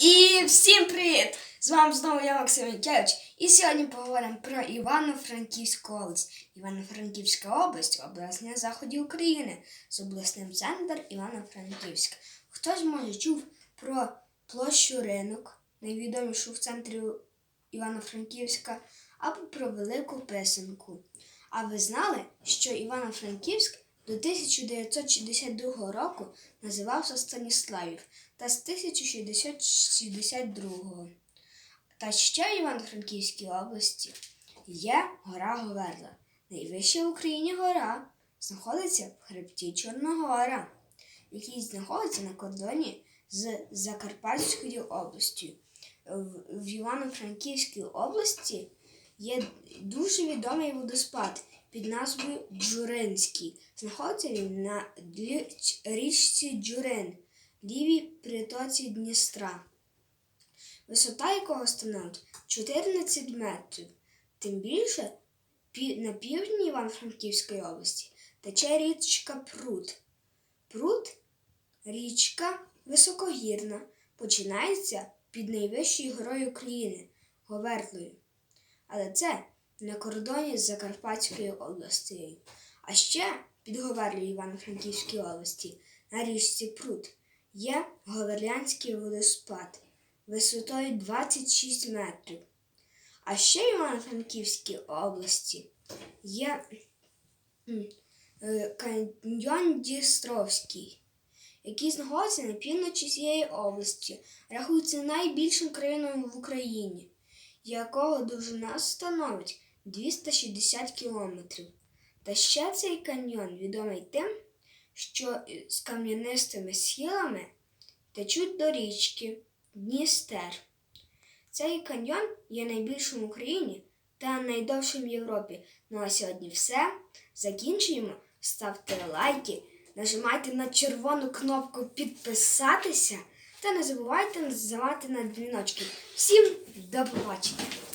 І всім привіт! З вами знову я Максим Янкевич. І сьогодні поговоримо про Івано-Франківську область. Івано-Франківська область область на заході України з обласним центром Івано-Франківськ. Хтось може чув про площу ринок, найвідомішу в центрі Івано-Франківська, або про Велику Писанку. А ви знали, що Івано-Франківськ до 1962 року називався Станіславів та з 1662. Та ще Івано-Франківській області є гора Говерла. Найвища в Україні гора знаходиться в хребті Чорногора, який знаходиться на кордоні з Закарпатською областю. В Івано-Франківській області є дуже відомий водоспад під назвою Джуринський. Знаходиться він на річці Джурин, лівій притоці Дністра, висота якого становить 14 метрів. Тим більше на півдні Івано-Франківської області тече річка Прут. Прут річка високогірна, починається під найвищою горою України Говертлою. Але це на кордоні з Закарпатською областю. А ще під Говерлою Івано-Франківської області на річці Прут є Говерлянський водоспад висотою 26 метрів. А ще в Івано-Франківській області є е, каньйон Дістровський, який знаходиться на півночі цієї області, рахується найбільшим країною в Україні якого довжина становить 260 кілометрів. Та ще цей каньйон відомий тим, що з кам'янистими схилами течуть до річки Дністер. Цей каньйон є найбільшим в Україні та найдовшим в Європі. Ну а сьогодні все. Закінчуємо. Ставте лайки, нажимайте на червону кнопку підписатися та не забувайте нажимати на дзвіночки. Всім до побачення!